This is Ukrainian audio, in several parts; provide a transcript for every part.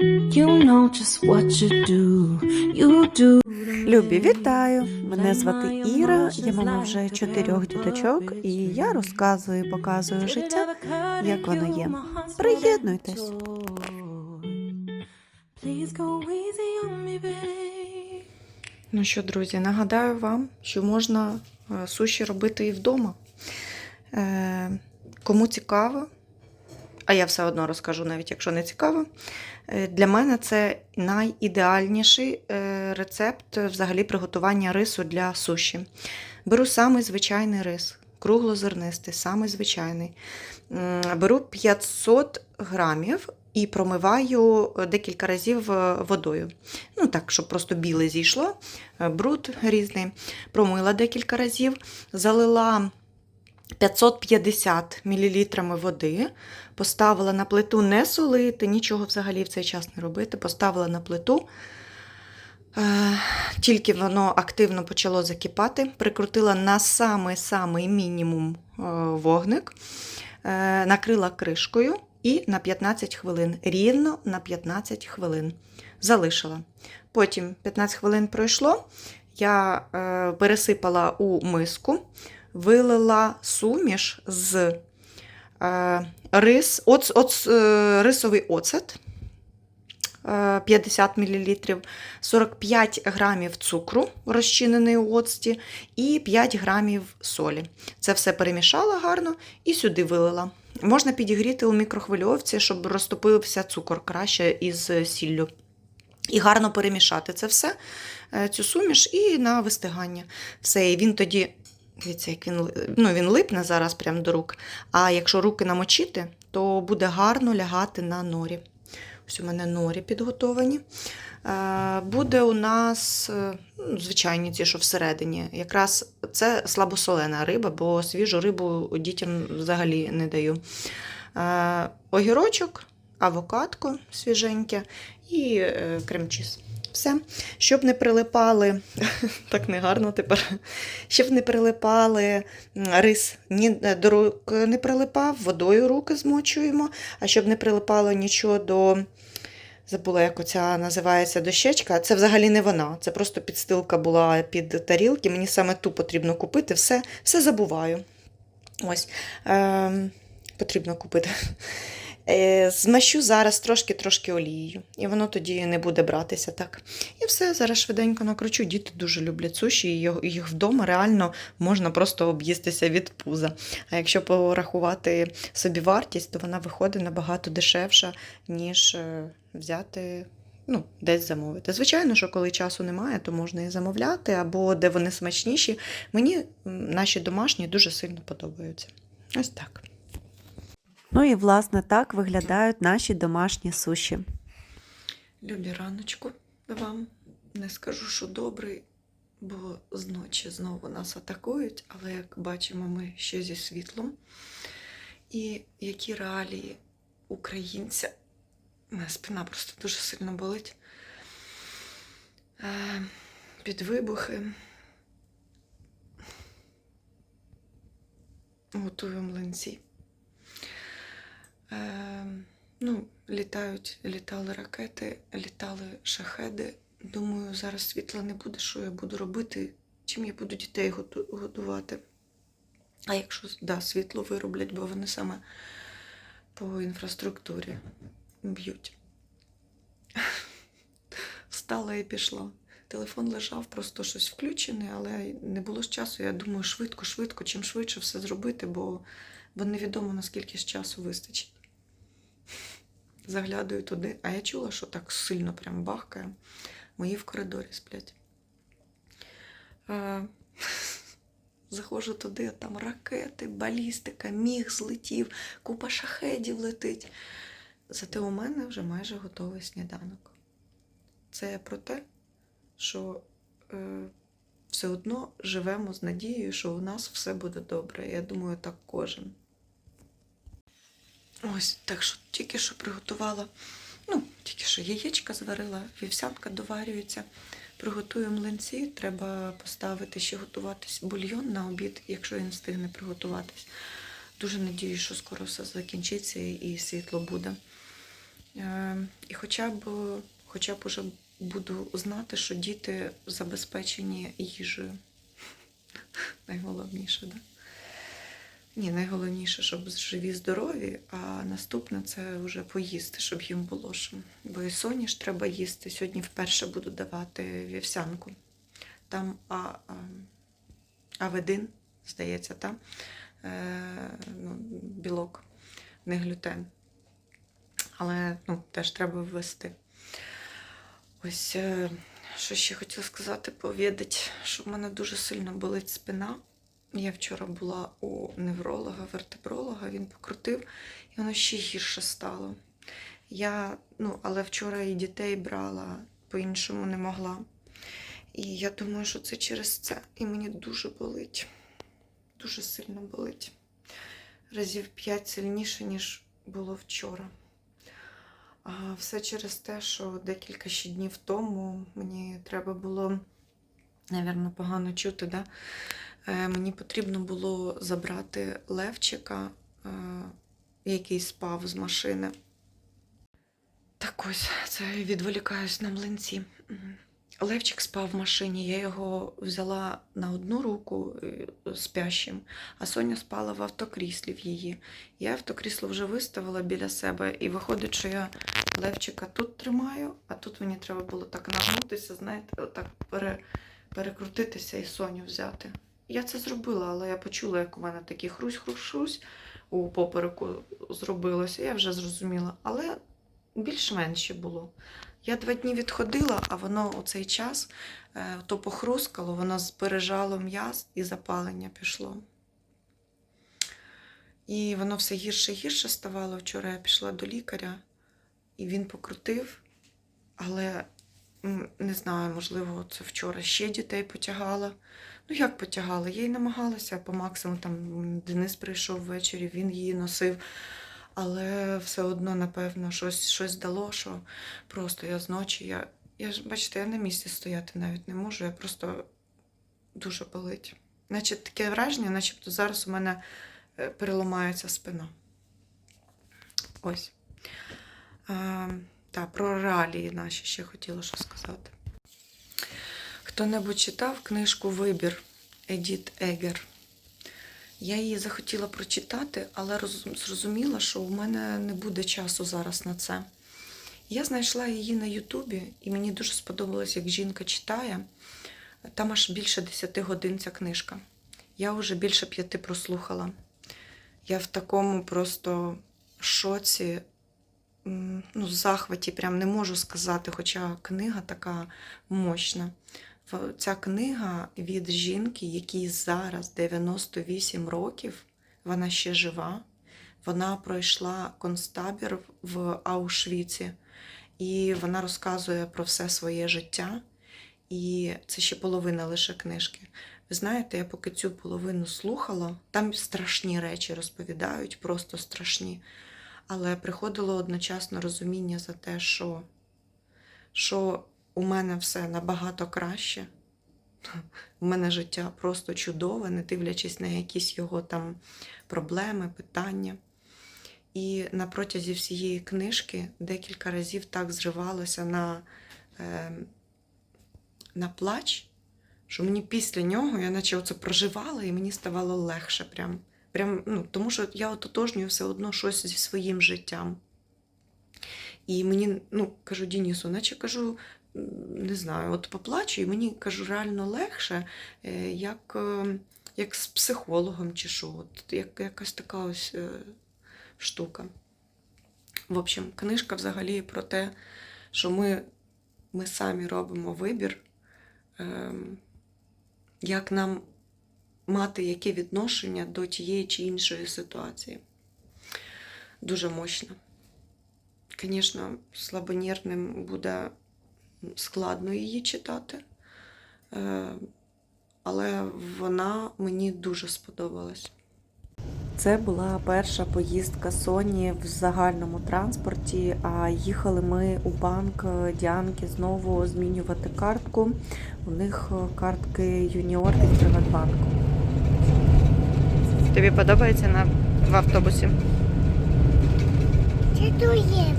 You know just what you do. You do. Любі, вітаю! Мене звати Іра, я мама вже чотирьох діточок, і я розказую, і показую життя, як воно є. Приєднуйтесь. Ну що, друзі, нагадаю вам, що можна е, суші робити і вдома. Е, Кому цікаво, а я все одно розкажу, навіть якщо не цікаво. Е, Для мене це найідеальніший е, рецепт взагалі приготування рису для суші. Беру самий звичайний рис, круглозернистий, самий звичайний. Беру 500 грамів і промиваю декілька разів е, водою. Ну так, щоб просто біле зійшло, бруд різний. Промила декілька разів, залила 550 мл води, поставила на плиту не солити, нічого взагалі в цей час не робити. Поставила на плиту. Е, Тільки воно активно почало закипати, прикрутила на самий-самий мінімум е, вогник, е, накрила кришкою і на 15 хвилин, рівно на 15 хвилин залишила. Потім 15 хвилин пройшло, я е, пересипала у миску, вилила суміш з е, рис, оц, оц, е, рисовий оцет е, 50 мл, 45 грамів цукру, розчинений у оцті, і 5 грамів солі. Це все перемішала гарно і сюди вилила. Можна підігріти у мікрохвильовці, щоб розтопився цукор краще із сіллю. І гарно перемішати це все, е, цю суміш, і на вистигання. Все, і він тоді, дивіться, як він, ну, він липне зараз прямо до рук. А якщо руки намочити, то буде гарно лягати на норі. Ось у мене норі підготовані. Е, Буде у нас е, ну, звичайні ці, що всередині. Якраз це слабосолена риба, бо свіжу рибу дітям взагалі не даю. Е, Огірочок, авокадко свіженьке і крем-чіз. Все. Щоб не прилипали, так негарно тепер, щоб не прилипали рис, ні е, до рук не прилипав, водою руки змочуємо, а щоб не прилипало нічого до. Забула, як оця називається дощечка. Це взагалі не вона. Це просто підстилка була під тарілки. Мені саме ту потрібно купити. Все, все забуваю. Ось. Ем, потрібно купити. Е, Змащу зараз трошки-трошки олією, і воно тоді не буде братися так. І все, зараз швиденько накручу. Діти дуже люблять суші, і їх вдома реально можна просто об'їстися від пуза. А якщо порахувати собі вартість, то вона виходить набагато дешевша, ніж е, взяти. Ну, десь замовити. Звичайно, що коли часу немає, то можна і замовляти, або де вони смачніші. Мені наші домашні дуже сильно подобаються. Ось так. Ну і власне так виглядають наші домашні суші. Любі раночку вам. Не скажу, що добрий, бо зночі знову нас атакують, але як бачимо, ми ще зі світлом. І які реалії українця. Мене спина просто дуже сильно болить. Е, Під вибухи. Готую млинці. Е, ну, літають, літали ракети, літали шахеди. Думаю, зараз світла не буде, що я буду робити, чим я буду дітей годувати. А якщо да, світло вироблять, бо вони саме по інфраструктурі б'ють. Встала і пішла. Телефон лежав, просто щось включене, але не було ж часу. Я думаю, швидко, швидко, чим швидше все зробити, бо, бо невідомо, наскільки ж часу вистачить. Заглядаю туди, а я чула, що так сильно прям бахкає. Мої в коридорі сплять. Е, Заходжу туди, там ракети, балістика, міг злетів, купа шахедів летить. Зате у мене вже майже готовий сніданок. Це про те, що е, все одно живемо з надією, що у нас все буде добре. Я думаю, так кожен. Ось, так що тільки що приготувала, ну, тільки що яєчка зварила, вівсянка доварюється. Приготую млинці, треба поставити ще готуватись бульйон на обід, якщо він встигне приготуватись. Дуже надіюсь, що скоро все закінчиться і світло буде. Е, І хоча б, хоча б уже буду знати, що діти забезпечені їжею. Найголовніше, да? Ні, найголовніше, щоб живі, здорові, а наступне це вже поїсти, щоб їм було що. Бо і Соні ж треба їсти. Сьогодні вперше буду давати вівсянку. Там а, а, аведин, здається, там е, ну, білок, не глютен. Але ну, теж треба ввести. Ось, е, що ще хотіла сказати, повідати, що в мене дуже сильно болить спина. Я вчора була у невролога, вертебролога, він покрутив, і воно ще гірше стало. Я, ну, але вчора і дітей брала, по-іншому не могла. І я думаю, що це через це. І мені дуже болить. Дуже сильно болить. Разів п'ять сильніше, ніж було вчора. А все через те, що декілька ще днів тому мені треба було, напевно, погано чути, да? Е, мені потрібно було забрати Левчика, е, який спав з машини. Так ось, це відволікаюсь на млинці. Левчик спав в машині, я його взяла на одну руку е, спящим, а Соня спала в автокріслі в її. Я автокрісло вже виставила біля себе, і виходить, що я Левчика тут тримаю, а тут мені треба було так нагнутися, знаєте, отак пере, перекрутитися і Соню взяти. Я це зробила, але я почула, як у мене такий хрусь-хрусь-хрусь у попереку зробилося. Я вже зрозуміла, але більш-менш було. Я два дні відходила, а воно у цей час е, то похрускало, воно збережало м'яз і запалення пішло. І воно все гірше і гірше ставало. Вчора я пішла до лікаря, і він покрутив, але не знаю, можливо, це вчора ще дітей потягала. Ну, як потягала? Я й намагалася по максимуму. Там Денис прийшов ввечері, він її носив. Але все одно, напевно, щось, щось дало, що просто я зночі. Я, я ж, бачите, я на місці стояти навіть не можу, я просто дуже болить. Наче таке враження, начебто зараз у мене е, переламається спина. Ось. Та, про реалії наші ще хотіла що сказати. Хто-небудь читав книжку Вибір Едіт Егер? Я її захотіла прочитати, але зрозуміла, що у мене не буде часу зараз на це. Я знайшла її на Ютубі, і мені дуже сподобалось, як жінка читає. Там аж більше 10 годин ця книжка. Я вже більше п'яти прослухала. Я в такому просто шоці, ну, захваті, прям не можу сказати, хоча книга така мощна. Ця книга від жінки, якій зараз 98 років, вона ще жива. Вона пройшла концтабір в Аушвіці, і вона розказує про все своє життя. І це ще половина лише книжки. Ви знаєте, я поки цю половину слухала, там страшні речі розповідають, просто страшні. Але приходило одночасно розуміння за те, що, що у мене все набагато краще. У мене життя просто чудове, не дивлячись на якісь його там проблеми, питання. І на протязі всієї книжки декілька разів так зривалося на, е, на плач, що мені після нього я наче оце проживала і мені ставало легше. Прям, прям, ну, тому що я ототожнюю все одно щось зі своїм життям. І мені, ну, кажу Дінісу, наче кажу, не знаю, от поплачу, і мені кажу, реально легше, е, як, е, як з психологом чи що. От, як, якась така ось е, штука. В общем, книжка взагалі про те, що ми, ми самі робимо вибір, ем, як нам мати яке відношення до тієї чи іншої ситуації. Дуже мощно. Звісно, слабонервним буде складно її читати, е, але вона мені дуже сподобалась. Це була перша поїздка Соні в загальному транспорті. А їхали ми у банк Діанки знову змінювати картку. У них картки юніор від Приватбанку. Тобі подобається на в автобусі? Це дує.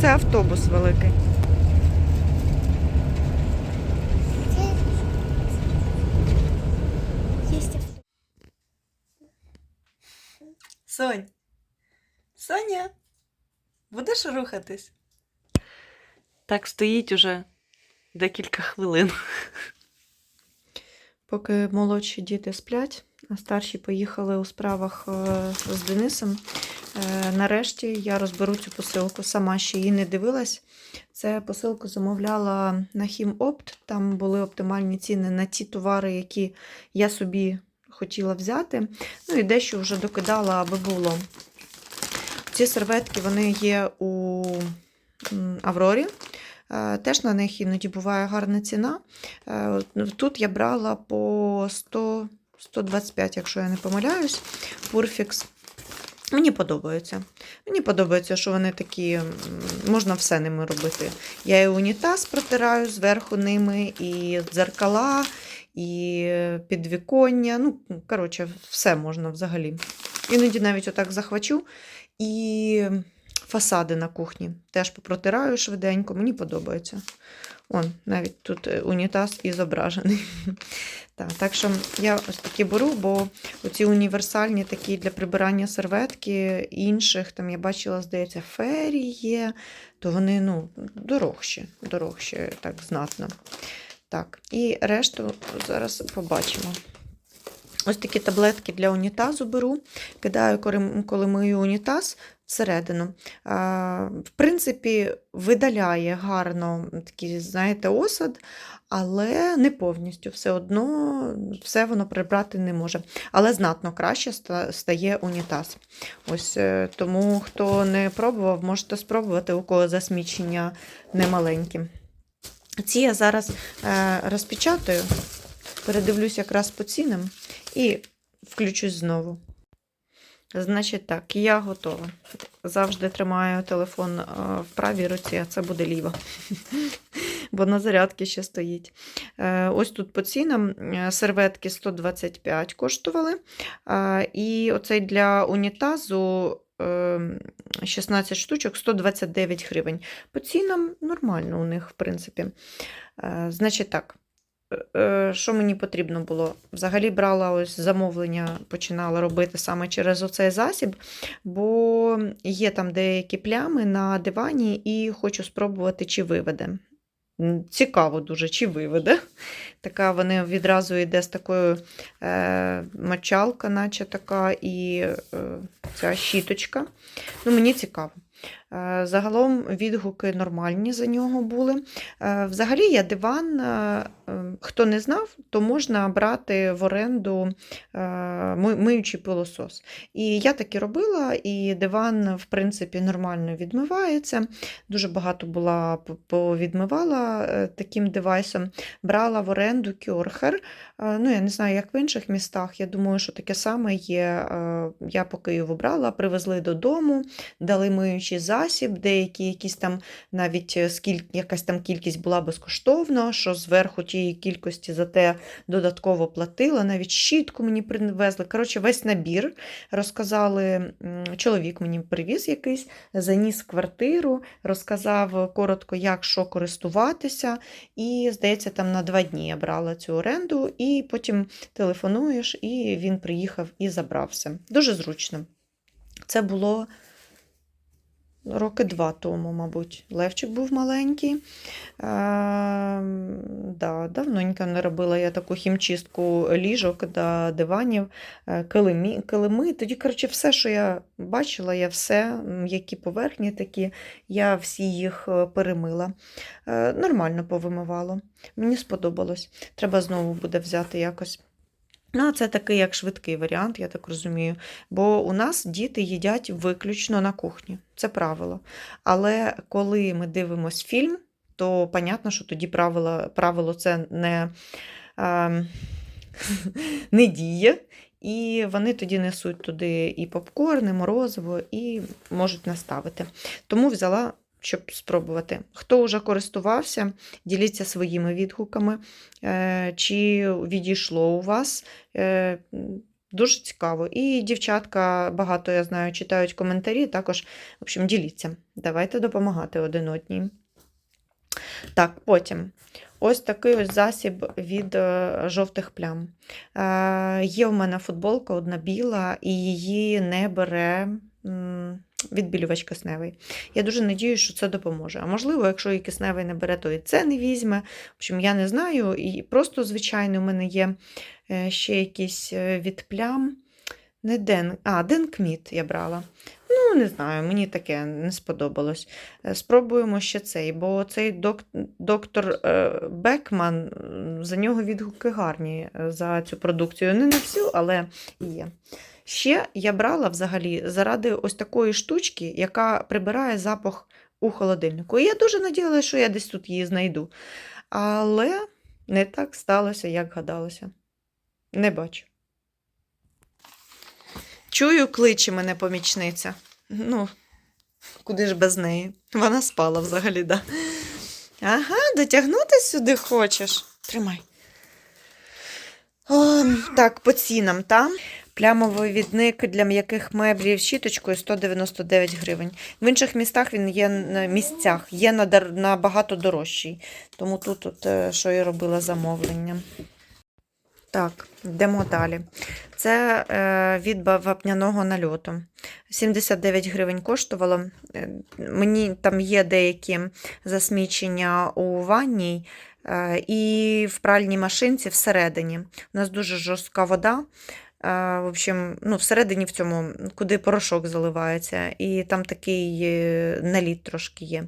це автобус великий. Авто. Сонь. Соня, будеш рухатись? Так стоїть уже декілька хвилин. Поки молодші діти сплять, старші поїхали у справах е, з Денисом. Е, Нарешті я розберу цю посилку. Сама ще її не дивилась. Це посилку замовляла на Хімопт. Там були оптимальні ціни на ті товари, які я собі хотіла взяти. Ну і дещо вже докидала, аби було. Ці серветки вони є у Аврорі. Е, Теж на них іноді буває гарна ціна. Е, Тут я брала по 100, 125, якщо я не помиляюсь. Purfix. Мені подобається. Мені подобається, що вони такі, можна все ними робити. Я і унітаз протираю зверху ними, і дзеркала, і підвіконня. Ну, коротше, все можна взагалі. Іноді навіть отак захвачу. І фасади на кухні теж попротираю швиденько, мені подобається. Он, навіть тут е, унітаз і зображений. Так, так що я ось такі беру, бо оці універсальні такі для прибирання серветки інших, там я бачила, здається, фері є, то вони ну, дорожчі, дорожчі, так знатно. Так, і решту зараз побачимо. Ось такі таблетки для унітазу беру, кидаю, коли мию унітаз всередину. В принципі, видаляє гарно такий, знаєте, осад, але не повністю. Все одно все воно прибрати не може. Але знатно краще стає унітаз. Ось е, тому, хто не пробував, можете спробувати, у кого засмічення немаленькі. Ці я зараз е, розпечатаю, передивлюсь якраз по цінам і включусь знову. Значить так, я готова. Завжди тримаю телефон е, в правій руці, а це буде ліва. Бо на зарядці ще стоїть. Е, Ось тут по цінам е, серветки 125 коштували. І оцей для унітазу е, 16 штучок 129 гривень. По цінам нормально у них, в принципі. Значить так. Е, Що мені потрібно було? Взагалі брала ось замовлення, починала робити саме через оцей засіб, бо є там деякі плями на дивані, і хочу спробувати, чи виведе. Цікаво дуже, чи виведе. Така вони відразу йде з такою е, мочалка, наче така, і е, ця щіточка. Ну, мені цікаво. Е, Загалом відгуки нормальні за нього були. Е, Взагалі я диван, е, хто не знав, то можна брати в оренду миючий пилосос. І я так і робила, і диван, в принципі, нормально відмивається. Дуже багато була повідмивала таким девайсом. Брала в оренду кьорхер. Е, Ну, я не знаю, як в інших містах. Я думаю, що таке саме є. Я по Києву брала, привезли додому, дали миючий засіб, деякі якісь там навіть е, якась там кількість була безкоштовна, що зверху тієї кількості за те додатково платила, навіть щітку мені привезли. Коротше, весь набір розказали, чоловік мені привіз якийсь, заніс в квартиру, розказав коротко, як що користуватися. І, здається, там на два дні я брала цю оренду, і потім телефонуєш, і він приїхав і забрав все. Дуже зручно. Це було роки два тому, мабуть. Левчик був маленький. Е, да, давненько не робила я таку хімчистку ліжок та диванів, е, килимі, килими. Тоді, коротше, все, що я бачила, я все, які поверхні такі, я всі їх е, перемила. Е, нормально повимивало. Мені сподобалось. Треба знову буде взяти якось. Ну, це такий як швидкий варіант, я так розумію. Бо у нас діти їдять виключно на кухні. Це правило. Але коли ми дивимося фільм, то понятно, що тоді правило, правило це не, е, не діє. І вони тоді несуть туди і попкорн, і морозиво, і можуть наставити. Тому взяла, щоб спробувати. Хто вже користувався, діліться своїми відгуками, е, чи відійшло у вас. Е, Дуже цікаво. І дівчатка, багато я знаю, читають коментарі, також, в общем, діліться. Давайте допомагати один одній. Так, потім. Ось такий ось засіб від е, жовтих плям. Е, є в мене футболка одна біла, і її не бере відбілювач кисневий. Я дуже надіюсь, що це допоможе. А можливо, якщо і кисневий не бере, то і це не візьме. В общем, я не знаю. І просто, звичайно, у мене є е, ще якісь е, від плям. Не Ден, а, Денкміт я брала. Ну, не знаю, мені таке не сподобалось. Е, Спробуємо ще цей, бо цей док, доктор Бекман, за нього відгуки гарні за цю продукцію. Не на всю, але є. Ще я брала взагалі заради ось такої штучки, яка прибирає запах у холодильнику. І я дуже надіялася, що я десь тут її знайду. Але не так сталося, як гадалося. Не бачу. Чую, кличе мене помічниця. Ну, куди ж без неї? Вона спала взагалі, да. Ага, дотягнути сюди хочеш. Тримай. О, так, по цінам, та? Плямовий відник для м'яких меблів щіточкою 199 гривень. В інших містах він є на місцях, є набагато дорожчий. Тому тут, от, е, що я робила замовлення. Так, йдемо далі. Це е, від вапняного нальоту. 79 гривень коштувало. Е, Мені там є деякі засмічення у ванній е, і в пральній машинці всередині. У нас дуже жорстка вода. В общем, ну, всередині в цьому, куди порошок заливається, і там такий е, наліт трошки є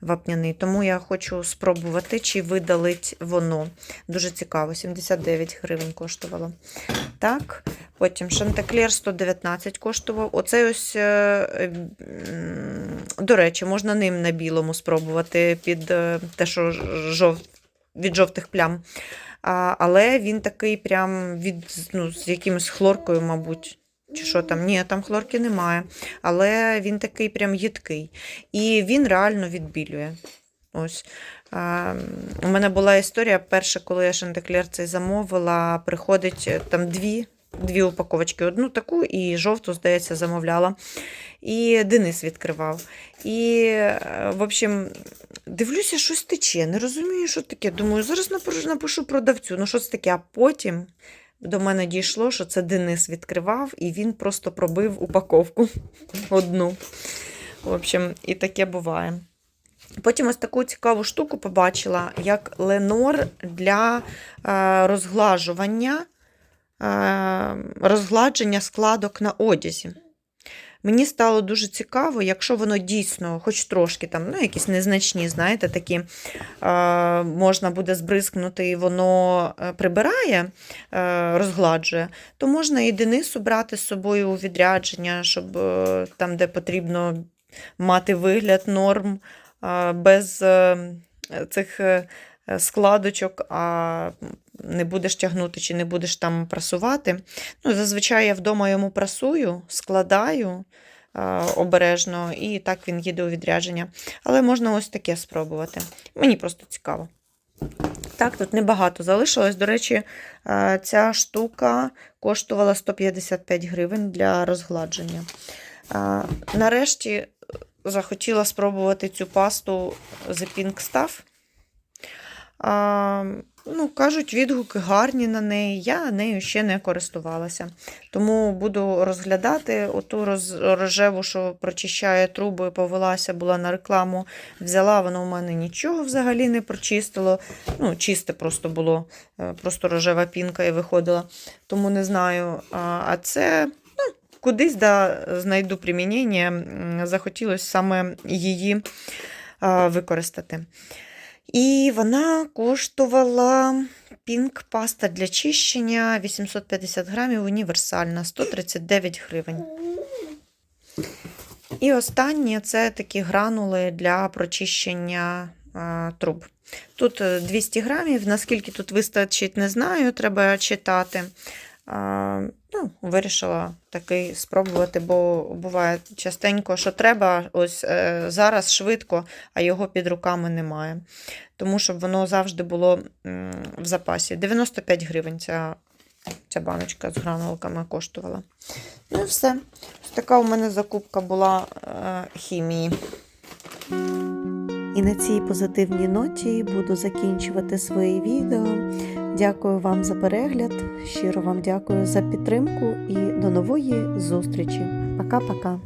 вапняний. Тому я хочу спробувати, чи видалить воно. Дуже цікаво, 79 гривень коштувало. Так, потім Шантеклер 119 коштував. Оцей ось, е, до речі, можна ним на білому спробувати під е, те, що жов... від жовтих плям. Але він такий прям від, ну, з якимось хлоркою, мабуть. Чи що там? Ні, там хлорки немає. Але він такий прям їдкий. І він реально відбілює. Ось. А, у мене була історія, перша, коли я шантеклер цей замовила, приходить е, там дві, дві упаковочки. Одну таку і жовту, здається, замовляла. І Денис відкривав. І, е, в общем, дивлюся, щось тече. Не розумію, що таке. Думаю, зараз напишу, продавцю. Ну, що це таке? А потім до мене дійшло, що це Денис відкривав, і він просто пробив упаковку одну. В общем, і таке буває. Потім ось таку цікаву штуку побачила, як ленор для е, розглажування, розгладження складок на одязі. Мені стало дуже цікаво, якщо воно дійсно, хоч трошки там, ну, якісь незначні, знаєте, такі е, можна буде збризкнути, і воно е, прибирає, е, розгладжує, то можна і Денису брати з собою у відрядження, щоб е, там, де потрібно мати вигляд норм, е, без е, цих е, складочок, а не будеш тягнути чи не будеш там прасувати. Ну, зазвичай я вдома йому прасую, складаю е, обережно, і так він їде у відрядження. Але можна ось таке спробувати. Мені просто цікаво. Так, тут небагато залишилось. До речі, е, ця штука коштувала 155 гривень для розгладження. Е, Нарешті захотіла спробувати цю пасту The Pink Stuff. А, ну, кажуть, відгуки гарні на неї. Я нею ще не користувалася. Тому буду розглядати оту роз, рожеву, що прочищає труби, повелася, була на рекламу. Взяла, воно у мене нічого взагалі не прочистило. Ну, чисте просто було, е, просто рожева пінка і виходила. Тому не знаю. А, а це. ну, Кудись да, знайду примінення, захотілося саме її використати. І вона коштувала пінк паста для чищення 850 грамів універсальна 139 гривень. І останнє це такі гранули для прочищення труб. Тут е, 200 грамів, наскільки тут вистачить, не знаю, треба читати. Ну, вирішила такий спробувати, бо буває частенько, що треба ось е, зараз швидко, а його під руками немає. Тому щоб воно завжди було в запасі. 95 гривень ця ця баночка з гранулками коштувала. Ну і все. Така у мене закупка була е, хімії. І на цій позитивній ноті буду закінчувати своє відео. Дякую вам за перегляд. Щиро вам дякую за підтримку і до нової зустрічі. Пока-пока.